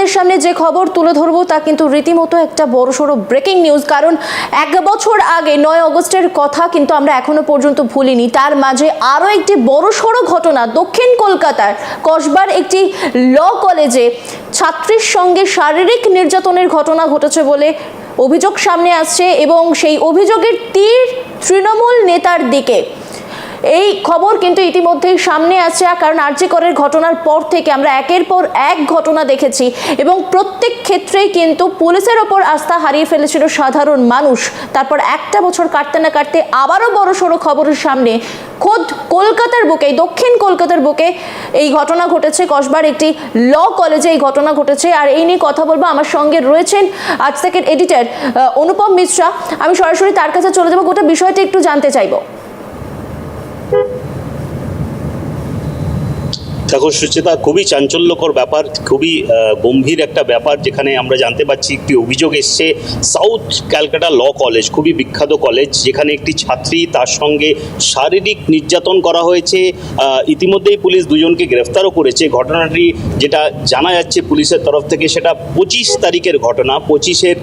আপনাদের সামনে যে খবর তুলে ধরবো তা কিন্তু রীতিমতো একটা বড়সড় ব্রেকিং নিউজ কারণ এক বছর আগে, নয় অগস্টের কথা কিন্তু আমরা এখনও পর্যন্ত ভুলিনি। তার মাঝে আরও একটি বড়সড় ঘটনা দক্ষিণ কলকাতার কসবার একটি ল কলেজে ছাত্রীর সঙ্গে শারীরিক নির্যাতনের ঘটনা ঘটেছে বলে অভিযোগ সামনে আসছে এবং সেই অভিযোগের তীর তৃণমূল নেতার দিকে এই খবর কিন্তু ইতিমধ্যেই সামনে আসছে কারণ আর্জি করের ঘটনার পর থেকে আমরা একের পর এক ঘটনা দেখেছি এবং প্রত্যেক ক্ষেত্রেই কিন্তু পুলিশের ওপর আস্থা হারিয়ে ফেলেছিল সাধারণ মানুষ। তারপর একটা বছর কাটতে না কাটতে আবারও বড় সড়ো খবরের সামনে খোদ কলকাতার বুকে, দক্ষিণ কলকাতার বুকে এই ঘটনা ঘটেছে। কসবার একটি ল কলেজে এই ঘটনা ঘটেছে, আর এই নিয়ে কথা বলব আমার সঙ্গে রয়েছেন আজ থেকে এডিটর অনুপম মিশ্রা। আমি সরাসরি তার কাছে চলে যাব। গোটা বিষয়টা একটু জানতে চাইব। দেখো সুচেতা, খুবই চাঞ্চল্যকর ব্যাপার, খুবই গম্ভীর একটা ব্যাপার যেখানে আমরা জানতে পারছি একটি অভিযোগ এসছে সাউথ ক্যালকাটা ল কলেজ, খুবই বিখ্যাত কলেজ, যেখানে একটি ছাত্রী তার সঙ্গে শারীরিক নির্যাতন করা হয়েছে। ইতিমধ্যেই পুলিশ দুজনকে গ্রেফতারও করেছে। ঘটনাটি যেটা জানা যাচ্ছে পুলিশের তরফ থেকে সেটা পঁচিশ তারিখের ঘটনা। পঁচিশের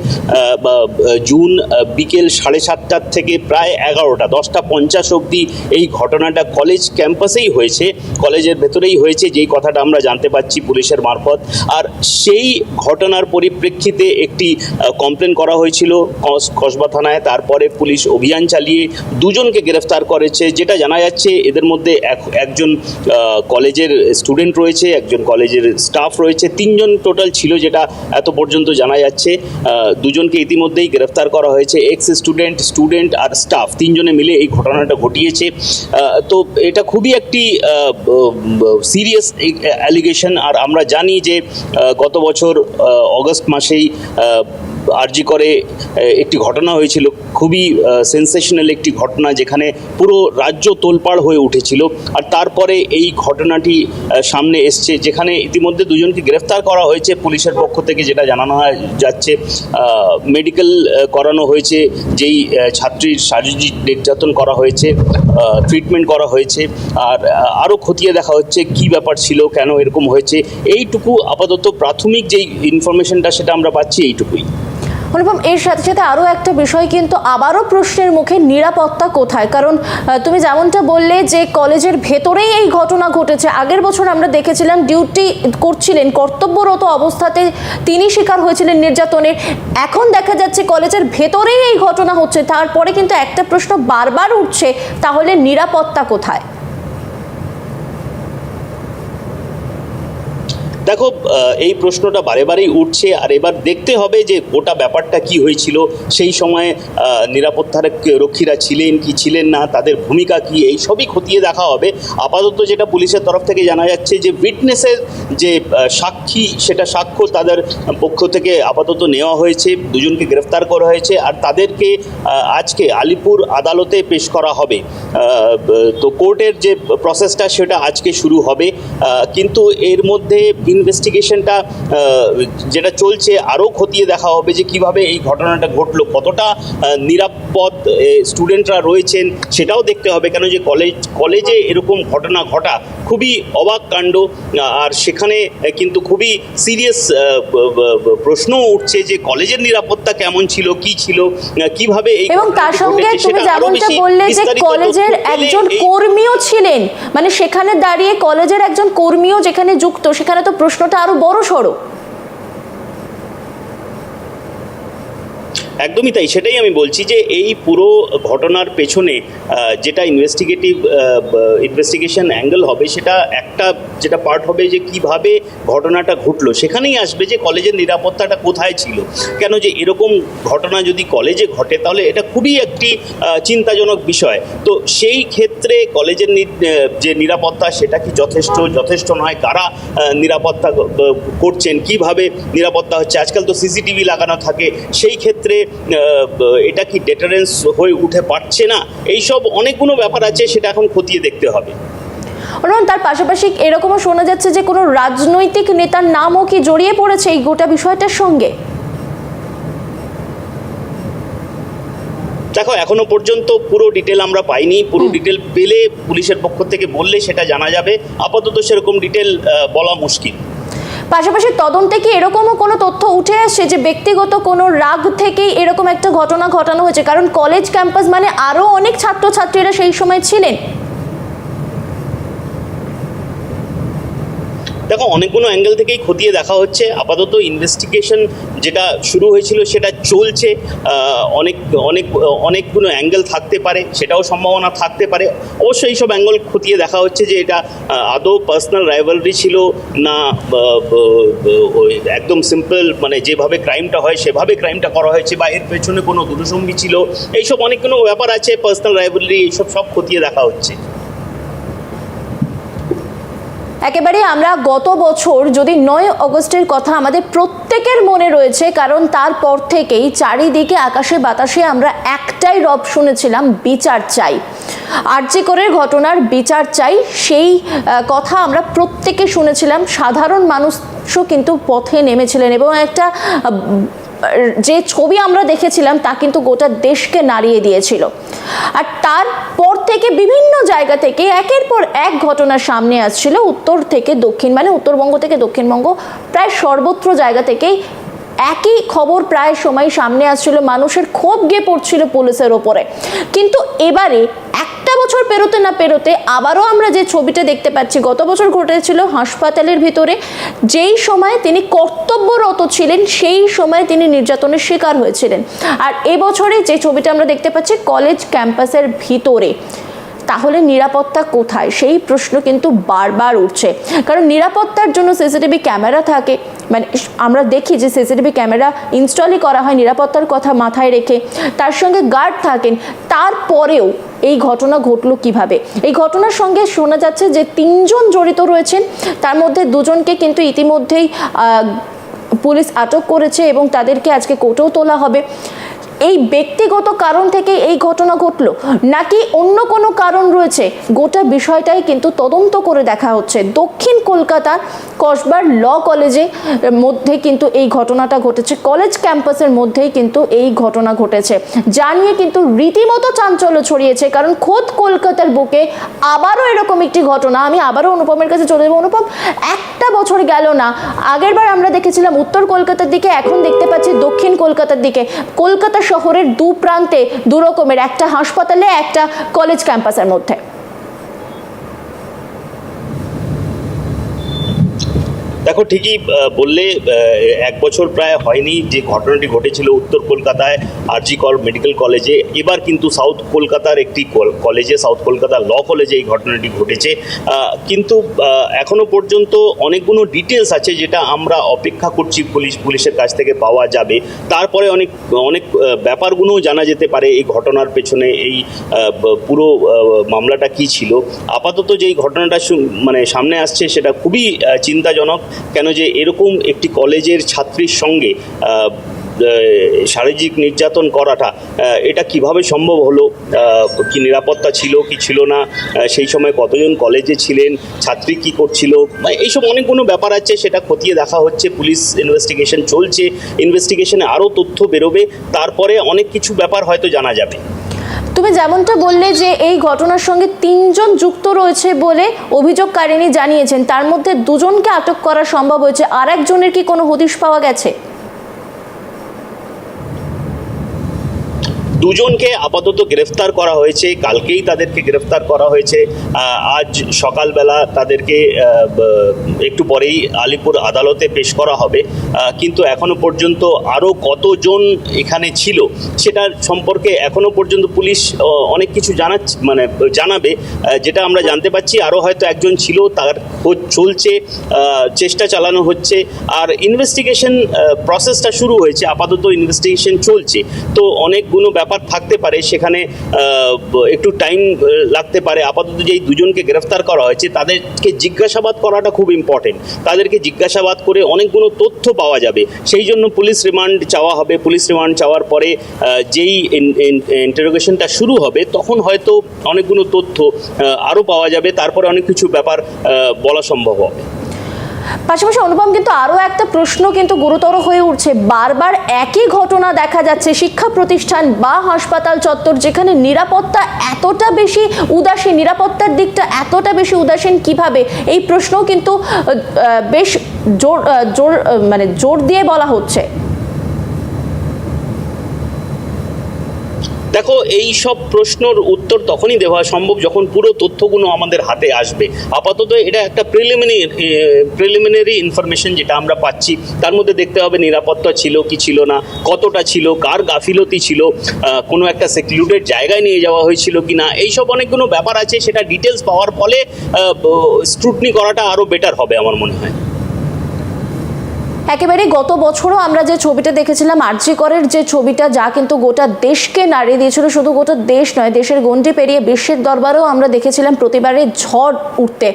জুন বিকেল সাড়ে সাতটার থেকে প্রায় এগারোটা, দশটা পঞ্চাশ অবধি এই ঘটনাটা কলেজ ক্যাম্পাসেই হয়েছে। কলেজের ভেতরেই হয়েছে। যেই কথাটা আমরা জানতে পারছি পুলিশের মারফত। আর সেই ঘটনার পরিপ্রেক্ষিতে একটি কমপ্লেন করা হয়েছিল কস- কসবা থানায়। তারপরে পুলিশ অভিযান চালিয়ে দুজনকে গ্রেফতার করেছে, যেটা জানা যাচ্ছে এদের মধ্যে এক- একজন কলেজের স্টুডেন্ট রয়েছে, একজন কলেজের স্টাফ রয়েছে। তিনজন টোটাল ছিল যেটা এত পর্যন্ত জানা যাচ্ছে। দুজনকে ইতিমধ্যেই গ্রেফতার করা হয়েছে এক্স স্টুডেন্ট স্টুডেন্ট আর স্টাফ তিনজনে মিলে এই ঘটনাটা ঘটিয়েছে। তো এটা খুবই একটি সিরিয়াস অ্যালিগেশন আর আমরা জানি যে গত বছর অগস্ট মাসেই আরজি করে একটি ঘটনা হয়েছিল, খুবই সেন্সেশনাল একটি ঘটনা যেখানে পুরো রাজ্য তোলপাড় হয়ে উঠেছিল। আর তারপরে এই ঘটনাটি সামনে এসছে, যেখানে ইতিমধ্যে দুজনকে গ্রেফতার করা হয়েছে পুলিশের পক্ষ থেকে, যেটা জানানো যাচ্ছে মেডিকেল করানো হয়েছে, যেই ছাত্রীর শারীরিক নির্যাতন করা হয়েছে ট্রিটমেন্ট করা হয়েছে, আর আরও খতিয়ে দেখা হচ্ছে কি ব্যাপার ছিল, কেন এরকম হয়েছে। এইটুকু আপাতত প্রাথমিক যেই ইনফরমেশনটা সেটা আমরা পাচ্ছি, এইটুকুই। অনুপম, এর সাথে সাথে আরও একটা বিষয় কিন্তু আবারও প্রশ্নের মুখে নিরাপত্তা কোথায়? কারণ তুমি যেমনটা বললে যে কলেজের ভেতরেই এই ঘটনা ঘটেছে, আগের বছর আমরা দেখেছিলাম ডিউটি করছিলেন, কর্তব্যরত অবস্থাতে তিনি শিকার হয়েছিলেন নির্যাতনের। এখন দেখা যাচ্ছে কলেজের ভেতরেই এই ঘটনা হচ্ছে, তারপরে কিন্তু একটা প্রশ্ন বারবার উঠছে, তাহলে নিরাপত্তা কোথায়? দেখো এই প্রশ্নটা বারে বারেই উঠছে আর এবার দেখতে হবে যে গোটা ব্যাপারটা কি হয়েছিল। সেই সময় আহ, নিরাপত্তা রক্ষীরা ছিলেন কি ছিলেন না তাদের ভূমিকা কি এই সবই খতিয়ে দেখা হবে। আপাতত যেটা পুলিশের তরফ থেকে জানা যাচ্ছে যে উইটনেসের যে সাক্ষী সেটা সাক্ষ্য তাদের পক্ষ থেকে আপাতত নেওয়া হয়েছে। দুজনকে গ্রেফতার করা হয়েছে আর তাদেরকে আজকে আলিপুর আদালতে পেশ করা হবে। তো কোর্টের যে প্রসেসটা সেটা আজকে শুরু হবে। কিন্তু এর মধ্যে ইনভেস্টিগেশনটা যেটা চলছে আরও খতিয়ে দেখা হবে যে কীভাবে এই ঘটনাটা ঘটলো কতটা নিরাপদ স্টুডেন্টরা রয়েছেন সেটাও দেখতে হবে। কেন যে কলেজ কলেজে এরকম ঘটনা ঘটা খুবই অবাক কাণ্ড আর সেখানে কিন্তু খুবই সিরিয়াস প্রশ্ন উঠছে যে কলেজের নিরাপত্তা কেমন ছিল কি ছিল কীভাবে এই এবং তার সঙ্গে তুমি যেমনটা বললে যে কলেজের একজন কর্মীও ছিলেন। মানে সেখানে দাঁড়িয়ে কলেজের একজন কর্মীও যেখানে যুক্ত সেখানে তো প্রশ্নটা আরও বড় সড়ো। একদমই তাই, সেটাই আমি বলছি যে এই পুরো ঘটনার পেছনে যেটা ইনভেস্টিগেটিভ ইনভেস্টিগেশন অ্যাঙ্গেল হবে, সেটা একটা, যেটা পার্ট হবে যে কীভাবে ঘটনাটা ঘটলো। সেখানেই আসবে যে কলেজের নিরাপত্তাটা কোথায় ছিল। কেন যে এরকম ঘটনা যদি কলেজে ঘটে, তাহলে এটা খুবই একটি চিন্তাজনক বিষয়। তো সেই ক্ষেত্রে কলেজের যে নিরাপত্তা, সেটা কি যথেষ্ট যথেষ্ট নয়? কারা নিরাপত্তা করছেন? কীভাবে নিরাপত্তা হচ্ছে? আজকাল তো সিসিটিভি লাগানো থাকে। সেই ক্ষেত্রে এটা কি ডেটারেন্স হয়ে উঠে পারছে না? এইসব অনেকগুলো ব্যাপার আছে সেটা এখন খতিয়ে দেখতে হবে। এবং তার পাশাপাশি এরকমও শোনা যাচ্ছে যে কোনো রাজনৈতিক নেতার নামও কি জড়িয়ে পড়েছে এই গোটা বিষয়টার সঙ্গে? দেখো এখনও পর্যন্ত পুরো ডিটেল আমরা পাইনি। পুরো ডিটেল পেলে পুলিশের পক্ষ থেকে বললে সেটা জানা যাবে। আপাতত সেরকম ডিটেল বলা মুশকিল। পাশাপাশি তদন্তে কি এরকমও কোনো তথ্য উঠে আসছে যে ব্যক্তিগত কোনো রাগ থেকেই এরকম একটা ঘটনা ঘটানো হয়েছে? কারণ কলেজ ক্যাম্পাস মানে আরও অনেক ছাত্রছাত্রীরা সেই সময় ছিলেন। দেখো, অনেকগুলো অ্যাঙ্গেল থেকেই খতিয়ে দেখা হচ্ছে। আপাতত ইনভেস্টিগেশন যেটা শুরু হয়েছিল সেটা চলছে। অনেক অনেক, অনেকগুলো অ্যাঙ্গেল থাকতে পারে, সেটাও সম্ভাবনা থাকতে পারে। অবশ্যই এইসব অ্যাঙ্গেল খতিয়ে দেখা হচ্ছে যে এটা আদৌ পার্সোনাল রাইভালরি ছিল না একদম সিম্পল মানে যেভাবে ক্রাইমটা হয়, সেভাবে ক্রাইমটা করা হয়েছে, বা এর পেছনে কোনো দুরসঙ্গী ছিল। এইসব অনেকগুলো ব্যাপার আছে পার্সোনাল রাইভালরি এইসব সব খতিয়ে দেখা হচ্ছে। একেবারে আমরা গত বছর যদি নয় অগস্টের কথা আমাদের প্রত্যেকের মনে রয়েছে, কারণ তারপর থেকেই চারিদিকে আকাশে বাতাসে আমরা একটাই রব শুনেছিলাম, বিচার চাই। আর্যিকরের ঘটনার বিচার চাই, সেই কথা আমরা প্রত্যেকে শুনেছিলাম। সাধারণ মানুষও কিন্তু পথে নেমেছিলেন এবং একটা যে ছবি আমরা দেখেছিলাম, তা কিন্তু গোটা দেশকে নাড়িয়ে দিয়েছিল। আর তারপর থেকে বিভিন্ন জায়গা থেকে একের পর এক ঘটনা সামনে আসছিল। উত্তর থেকে দক্ষিণ মানে উত্তরবঙ্গ থেকে দক্ষিণবঙ্গ প্রায় সর্বত্র জায়গা থেকেই একই খবর প্রায় সময় সামনে আসছিল। মানুষের ক্ষোভ গিয়ে পড়ছিল পুলিশের ওপরে। কিন্তু এবারে একটা বছর পেরোতে না পেরোতে আবারও আমরা যে ছবিটা দেখতে পাচ্ছি, গত বছর ঘটেছিল হাসপাতালের ভিতরে। যেই সময় তিনি কর্তব্যরত ছিলেন, সেই সময় তিনি নির্যাতনের শিকার হয়েছিলেন। আর এবছরে যে ছবিটা আমরা দেখতে পাচ্ছি, কলেজ ক্যাম্পাসের ভিতরে। তাহলে নিরাপত্তা কোথায়? সেই প্রশ্ন কিন্তু বারবার উঠছে। কারণ নিরাপত্তার জন্য সিসিটিভি ক্যামেরা থাকে। মানে আমরা দেখি যে সিসিটিভি ক্যামেরা ইনস্টলই করা হয় নিরাপত্তার কথা মাথায় রেখে। তার সঙ্গে গার্ড থাকেন। তারপরেও এই ঘটনা ঘটলো কীভাবে? এই ঘটনার সঙ্গে শোনা যাচ্ছে যে তিনজন জড়িত রয়েছেন। তার মধ্যে দুজনকে কিন্তু ইতিমধ্যেই পুলিশ আটক করেছে এবং তাদেরকে আজকে কোর্টেও তোলা হবে। এই ব্যক্তিগত কারণ থেকে এই ঘটনা ঘটলো? নাকি অন্য কোনো কারণ রয়েছে? গোটা বিষয়টাই কিন্তু তদন্ত করে দেখা হচ্ছে। দক্ষিণ কলকাতা কসবার ল কলেজে মধ্যে কিন্তু এই ঘটনাটা ঘটেছে। কলেজ ক্যাম্পাসের মধ্যেই কিন্তু এই ঘটনা ঘটেছে। যা নিয়ে কিন্তু রীতিমতো চাঞ্চল্য ছড়িয়েছে, কারণ খোদ কলকাতার বুকে আবারও এরকম একটি ঘটনা। আমি আবারও অনুপমের কাছে চলে যাব। অনুপম, একটা বছর গেল না। আগেরবার আমরা দেখেছিলাম উত্তর কলকাতার দিকে, এখন দেখতে পাচ্ছি দক্ষিণ কলকাতার দিকে। কলকাতা শহরের দু প্রান্তে দু রকমের একটা হাসপাতালে একটা কলেজ ক্যাম্পাসের মধ্যে। দেখো, ঠিকই বললে এক বছর প্রায় হয়নি যে ঘটনাটি ঘটেছিল উত্তর কলকাতায়, আরজি কর মেডিকেল কলেজে। এবার কিন্তু সাউথ কলকাতার একটি কল- কলেজে, সাউথ কলকাতা ল কলেজে এই ঘটনাটি ঘটেছে। কিন্তু এখনও পর্যন্ত অনেকগুলো ডিটেলস আছে যেটা আমরা অপেক্ষা করছি পুলিশ, পুলিশের কাছ থেকে পাওয়া যাবে। তারপরে অনেক অনেক ব্যাপারগুলোও জানা যেতে পারে এই ঘটনার পেছনে, এই পুরো মামলাটা কি ছিল। আপাতত যেই ঘটনাটা মানে সামনে আসছে সেটা খুবই চিন্তাজনক। কেন যে এরকম একটি কলেজের ছাত্রীর সঙ্গে শারীরিক নির্যাতন করাটা এটা কীভাবে সম্ভব হলো? কি নিরাপত্তা ছিল, কি ছিল না? সেই সময় কতজন কলেজে ছিলেন? ছাত্রী কি করছিল? এইসব অনেকগুলো ব্যাপার আছে, সেটা খতিয়ে দেখা হচ্ছে, পুলিশ ইনভেস্টিগেশন চলছে ইনভেস্টিগেশনে আরও তথ্য বেরোবে, তারপরে অনেক কিছু ব্যাপার হয়তো জানা যাবে। তুমি যেমনটা বললে যে এই ঘটনার সঙ্গে তিনজন যুক্ত রয়েছে বলে অভিযোগকারিনী জানিয়েছেন, তার মধ্যে দুজনকে আটক করা সম্ভব হয়েছে। আর একজনের কি কোনো হদিশ পাওয়া গেছে? দুজনকে আপাতত গ্রেফতার করা হয়েছে, কালকেই তাদেরকে গ্রেফতার করা হয়েছে। আজ সকালবেলা তাদেরকে একটু পরেই আলিপুর আদালতে পেশ করা হবে। কিন্তু এখনও পর্যন্ত আরও কতজন এখানে ছিল সেটার সম্পর্কে এখনও পর্যন্ত পুলিশ অনেক কিছু জানাচ্ছে মানে জানাবে। যেটা আমরা জানতে পাচ্ছি আরও হয়তো একজন ছিল, তার খোঁজ চলছে চেষ্টা চালানো হচ্ছে। আর ইনভেস্টিগেশন প্রসেসটা শুরু হয়েছে, আপাতত ইনভেস্টিগেশন চলছে। তো অনেকগুলো ব্যাপার থাকতে পারে, সেখানে একটু টাইম লাগতে পারে। আপাতত যেই দুজনকে গ্রেফতার করা হয়েছে, তাদেরকে জিজ্ঞাসাবাদ করাটা খুব ইম্পর্টেন্ট তাদেরকে জিজ্ঞাসাবাদ করে অনেকগুলো তথ্য পাওয়া যাবে। সেই জন্য পুলিশ রিমান্ড চাওয়া হবে। পুলিশ রিমান্ড চাওয়ার পরে যেই ইন্টারোগেশনটা শুরু হবে, তখন হয়তো অনেকগুলো তথ্য আরও পাওয়া যাবে। তারপরে অনেক কিছু ব্যাপার বলা সম্ভব হবে। পাশাপাশি অনুপম কিন্তু আরও একটা প্রশ্ন কিন্তু গুরুতর হয়ে উঠছে। বারবার একই ঘটনা দেখা যাচ্ছে, শিক্ষা প্রতিষ্ঠান বা হাসপাতাল চত্বর যেখানে নিরাপত্তা এতটা বেশি উদাসীন, নিরাপত্তার দিকটা এতটা বেশি উদাসীন কীভাবে? এই প্রশ্নও কিন্তু বেশ জোর জোর মানে জোর দিয়ে বলা হচ্ছে। দেখো, এই সব প্রশ্নর উত্তর তখনই দেওয়া সম্ভব যখন পুরো তথ্যগুলো আমাদের হাতে আসবে। আপাতত এটা একটা প্রিলিমিনারি প্রিলিমিনারি ইনফরমেশন যেটা আমরা পাচ্ছি। তার মধ্যে দেখতে হবে নিরাপত্তা ছিল কি ছিল না, কতটা ছিল, কার গাফিলতি ছিল কোনো একটা সেক্লুডেড জায়গায় নিয়ে যাওয়া হয়েছিল কি না। এইসব অনেকগুলো ব্যাপার আছে, সেটা ডিটেলস পাওয়ার ফলে স্ক্রুটনি করাটা আরও বেটার হবে আমার মনে হয়। একেবারে গত বছরও আমরা যে ছবিটা দেখেছিলাম, আরজি করের যে ছবিটা, যা কিন্তু গোটা দেশকে নাড়িয়ে দিয়েছিল। শুধু গোটা দেশ নয়, দেশের গণ্ডি পেরিয়ে বিশ্বের দরবারেও আমরা দেখেছিলাম প্রতিবারে ঝড় উঠতে।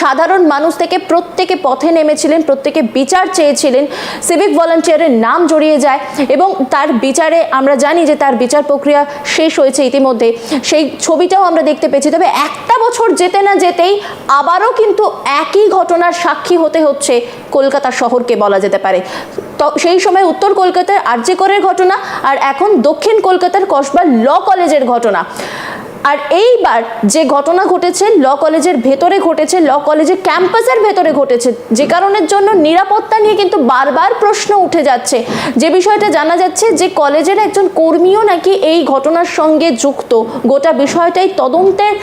সাধারণ মানুষ থেকে প্রত্যেকে পথে নেমেছিলেন, প্রত্যেকে বিচার চেয়েছিলেন। সিভিক ভলান্টিয়ারের নাম জড়িয়ে যায় এবং তার বিচারে আমরা জানি যে তার বিচার প্রক্রিয়া শেষ হয়েছে ইতিমধ্যে। সেই ছবিটাও আমরা দেখতে পেয়েছি। তবে একটা বছর যেতে না যেতেই আবারও কিন্তু একই ঘটনার সাক্ষী হতে হচ্ছে কলকাতা শহরকে বলা যেতে পারে। তো সেই সময় উত্তর কলকাতার আরজিকরের ঘটনা আর এখন দক্ষিণ কলকাতার কসবা ল কলেজের ঘটনা। আর এইবার যে ঘটনা ঘটেছে ল কলেজের ভেতরে ঘটেছে ল কলেজের ক্যাম্পাসের ভেতরে ঘটেছে, যে কারণের জন্য নিরাপত্তা নিয়ে কিন্তু বারবার প্রশ্ন উঠে যাচ্ছে। যে বিষয়টা জানা যাচ্ছে যে কলেজের একজন কর্মীও নাকি এই ঘটনার সঙ্গে যুক্ত। গোটা বিষয়টাই তদন্তের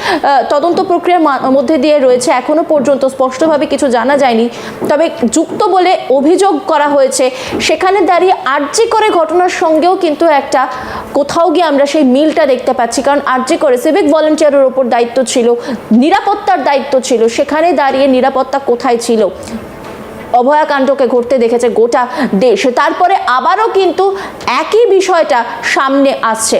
তদন্ত প্রক্রিয়ার মধ্যে দিয়ে রয়েছে। এখনও পর্যন্ত স্পষ্টভাবে কিছু জানা যায়নি। তবে যুক্ত বলে অভিযোগ করা হয়েছে, সেখানে দাঁড়িয়ে আর্জি করে ঘটনার সঙ্গেও কিন্তু একটা কোথাও গিয়ে আমরা সেই মিলটা দেখতে পাচ্ছি। কারণ আর্জি করে সিভিক ভলেন্টিয়ারের ওপর দায়িত্ব ছিল নিরাপত্তার দায়িত্ব ছিল সেখানে দাঁড়িয়ে নিরাপত্তা কোথায় ছিল? অভয়াকাণ্ডকে ঘটতে দেখেছে গোটা দেশ। তারপরে আবারও কিন্তু একই বিষয়টা সামনে আসছে।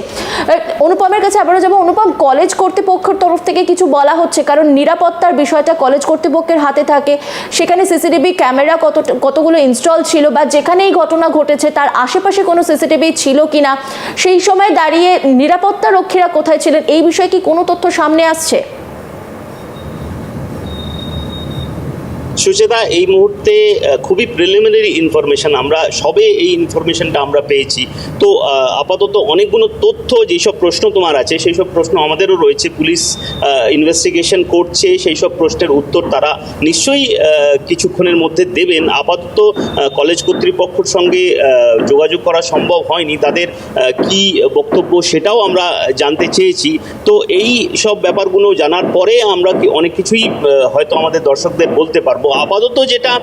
অনুপমের কাছে আবারও যাব। অনুপম, কলেজ কর্তৃপক্ষের তরফ থেকে কিছু বলা হচ্ছে, কারণ নিরাপত্তার বিষয়টা কলেজ কর্তৃপক্ষের হাতে থাকে। সেখানে সিসিটিভি ক্যামেরা কত, কতগুলো ইনস্টল ছিল বা যেখানে এই ঘটনা ঘটেছে, তার আশেপাশে কোনো সিসিটিভি ছিল কিনা, সেই সময় দাঁড়িয়ে নিরাপত্তা রক্ষীরা কোথায় ছিলেন, এই বিষয়ে কি কোনো তথ্য সামনে আসছে? সুচেতা, এই মুহূর্তে খুবই প্রিলিমিনারি ইনফরমেশন আমরা, সবে এই ইনফরমেশনটা আমরা পেয়েছি। তো আপাতত অনেকগুলো তথ্য যেসব প্রশ্ন তোমার আছে সেই সব প্রশ্ন আমাদেরও রয়েছে। পুলিশ ইনভেস্টিগেশন করছে সেই সব প্রশ্নের উত্তর তারা নিশ্চয়ই কিছুক্ষণের মধ্যে দেবেন। আপাতত কলেজ কর্তৃপক্ষের সঙ্গে যোগাযোগ করা সম্ভব হয়নি। তাদের কি বক্তব্য সেটাও আমরা জানতে চেয়েছি। তো, এই সব ব্যাপারগুলো জানার পরে আমরা কি অনেক কিছুই হয়তো আমাদের দর্শকদের বলতে পারব। আপাতত যেটা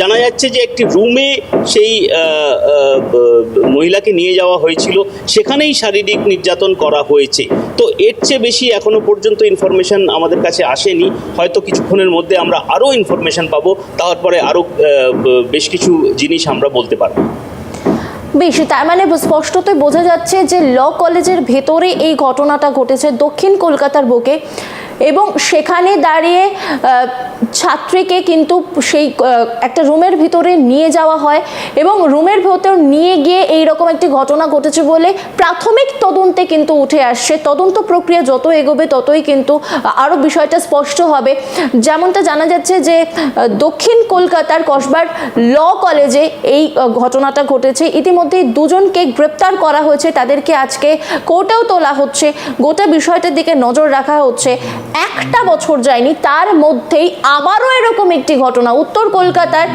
জানা যাচ্ছে যে একটি রুমে সেই মহিলাকে নিয়ে যাওয়া হয়েছিল, সেখানেই শারীরিক নির্যাতন করা হয়েছে। তো এর চেয়ে বেশি এখনও পর্যন্ত ইনফরমেশন আমাদের কাছে আসেনি। হয়তো কিছুক্ষণের মধ্যে আমরা আরও ইনফরমেশন পাবো, তারপরে আরও বেশ কিছু জিনিস আমরা বলতে পারব। বেশ, তার মানে স্পষ্টতই বোঝা যাচ্ছে যে ল কলেজের ভেতরে এই ঘটনাটা ঘটেছে। দক্ষিণ কলকাতার বুকে এবং সেখানে দাঁড়িয়ে ছাত্রীকে কিন্তু সেই একটা রুমের ভিতরে নিয়ে যাওয়া হয় এবং রুমের ভেতর নিয়ে গিয়ে এই রকম একটি ঘটনা ঘটেছে বলে প্রাথমিক তদন্তে কিন্তু উঠে আসছে। তদন্ত প্রক্রিয়া যত এগোবে ততই কিন্তু আরও বিষয়টা স্পষ্ট হবে। যেমনটা জানা যাচ্ছে যে দক্ষিণ কলকাতার কসবার ল কলেজে এই ঘটনাটা ঘটেছে। ইতিমধ্যেই দুজনকে গ্রেপ্তার করা হয়েছে। তাদেরকে আজকে কোর্টেও তোলা হচ্ছে। গোটা বিষয়টার দিকে নজর রাখা হচ্ছে। একটা বছর যায়নি, তার মধ্যেই আবারও এরকম একটি ঘটনা। উত্তর কলকাতার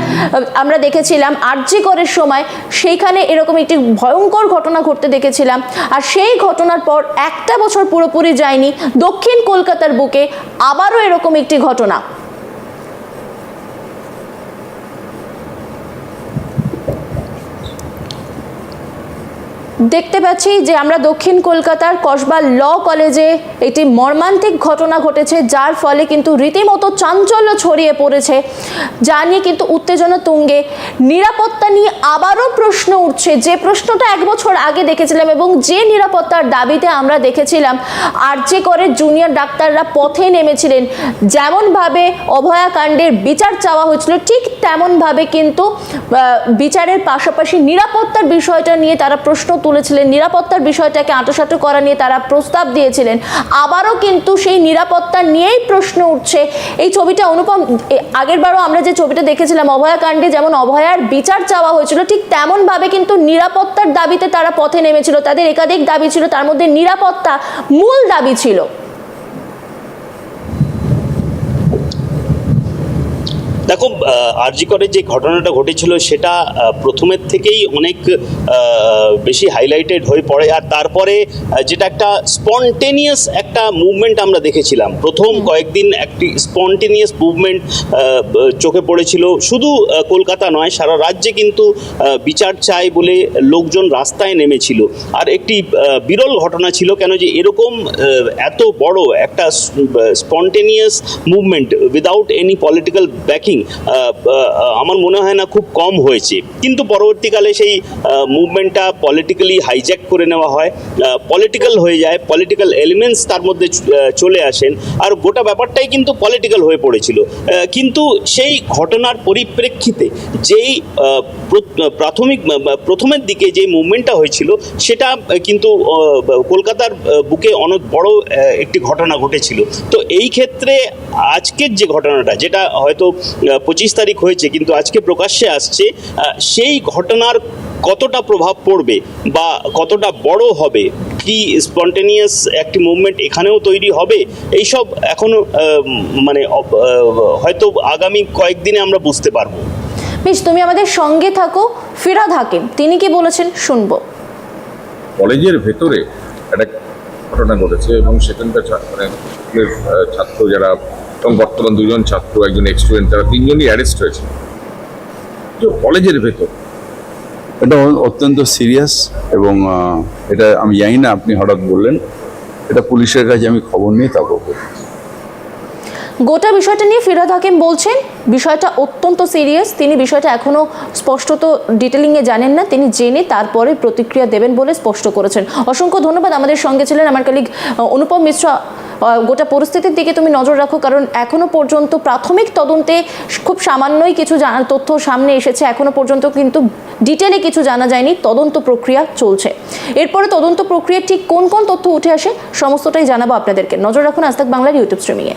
আমরা দেখেছিলাম আরজি করের সময় সেইখানে এরকম একটি ভয়ঙ্কর ঘটনা ঘটতে দেখেছিলাম। আর সেই ঘটনার পর একটা বছর পুরোপুরি যায়নি, দক্ষিণ কলকাতার বুকে আবারও এরকম একটি ঘটনা। দেখতে পাচ্ছি যে আমরা দক্ষিণ কলকাতার কসবা ল কলেজে একটি মর্মান্তিক ঘটনা ঘটেছে, যার ফলে কিন্তু রীতিমতো চাঞ্চল্য ছড়িয়ে পড়েছে। যা নিয়ে কিন্তু উত্তেজনা তুঙ্গে। নিরাপত্তা নিয়ে আবারও প্রশ্ন উঠছে। যে প্রশ্নটা এক বছর আগে দেখেছিলাম এবং যে নিরাপত্তার দাবিতে আমরা দেখেছিলাম, আর যে করে জুনিয়র ডাক্তাররা পথে নেমেছিলেন, যেমনভাবে অভয়াকাণ্ডের বিচার চাওয়া হয়েছিল, ঠিক তেমনভাবে কিন্তু বিচারের পাশাপাশি নিরাপত্তার বিষয়টা নিয়ে তারা প্রশ্ন তুলেছিলেন নিরাপত্তার বিষয়টাকে আঁটোসাঁটো করা নিয়ে তারা প্রস্তাব দিয়েছিলেন। আবারও কিন্তু সেই নিরাপত্তা নিয়েই প্রশ্ন উঠছে। এই ছবিটা অনুপম আগেরবারও আমরা যে ছবিটা দেখেছিলাম অভয়াকাণ্ডে যেমন অভয়ার বিচার চাওয়া হয়েছিল, ঠিক তেমনভাবে কিন্তু নিরাপত্তার দাবিতে তারা পথে নেমেছিল। তাদের একাধিক দাবি ছিল, তার মধ্যে নিরাপত্তা মূল দাবি ছিল। দেখো দেখো আরজিকরের যে ঘটনাটা ঘটেছিল সেটা প্রথমের থেকেই অনেক বেশি হাইলাইটেড হয়ে পড়ে। আর তারপরে যেটা একটা স্পন্টেনিয়াস একটা মুভমেন্ট আমরা দেখেছিলাম। প্রথম কয়েকদিন একটি স্পন্টেনিয়াস মুভমেন্ট চোখে পড়েছিল। শুধু কলকাতা নয় সারা রাজ্যে কিন্তু বিচার চাই বলে লোকজন রাস্তায় নেমেছিল। আর একটি বিরল ঘটনা ছিল কেন যে এরকম এত বড় একটা spontaneous movement without any political backing আমার মনে হয় না খুব কম হয়েছে। কিন্তু পরবর্তীকালে সেই মুভমেন্টটা পলিটিক্যালি হাইজ্যাক করে নেওয়া হয়। পলিটিক্যাল হয়ে যায় পলিটিক্যাল এলিমেন্টস তার মধ্যে চলে আসেন। আর গোটা ব্যাপারটাই কিন্তু পলিটিক্যাল হয়ে পড়েছিল। কিন্তু সেই ঘটনার পরিপ্রেক্ষিতে যেই প্রাথমিক প্রথমের দিকে যে মুভমেন্টটা হয়েছিল, সেটা কিন্তু কলকাতার বুকে অনেক বড় একটি ঘটনা ঘটেছিল। তো এই ক্ষেত্রে আজকের যে ঘটনাটা, যেটা হয়তো পঁচিশ তারিখ হয়েছে কিন্তু আজকে প্রকাশ্যে আসছে সেই ঘটনার কতটা প্রভাব পড়বে বা কতটা বড় হবে? কি স্পন্টেনিয়াস একটি মুভমেন্ট এখানেও তৈরি হবে? এইসব এখনও আহ, মানে হয়তো আগামী কয়েকদিনে আমরা বুঝতে পারব। বেশ তুমি আমাদের সঙ্গে থাকো ফিরাদ হাকিম তিনি কি বলেছেন শুনব। কলেজের ভেতরে একটা ঘটনা ঘটেছে এবং সেখানকার মানে ছাত্র যারা এবং বর্তমান দুজন ছাত্র একজন এক্সটুডেন্ট তারা তিনজনই অ্যারেস্ট হয়েছে। তো কলেজের ভেতর। এটা অত্যন্ত সিরিয়াস এবং এটা আমি জানি না আপনি হঠাৎ বললেন। এটা পুলিশের কাছে আমি খবর নিয়ে তারপর বলব। গোটা বিষয়টা নিয়ে ফিরাদ হাকিম বলছেন বিষয়টা অত্যন্ত সিরিয়াস তিনি বিষয়টা এখনও স্পষ্টত ডিটেলিংয়ে জানেন না। তিনি জেনে তারপরে প্রতিক্রিয়া দেবেন বলে স্পষ্ট করেছেন। অসংখ্য ধন্যবাদ আমাদের সঙ্গে ছিলেন আমার কালিগ অনুপম মিশ্র। গোটা পরিস্থিতির দিকে তুমি নজর রাখো, কারণ এখনও পর্যন্ত প্রাথমিক তদন্তে খুব সামান্যই কিছু তথ্য সামনে এসেছে। এখনও পর্যন্ত কিন্তু ডিটেলে কিছু জানা যায়নি। তদন্ত প্রক্রিয়া চলছে। এরপরে তদন্ত প্রক্রিয়া ঠিক কোন কোন তথ্য উঠে আসে, সমস্তটাই জানাব আপনাদেরকে। নজর রাখুন আজ বাংলার ইউটিউব স্ট্রিমিংয়ে।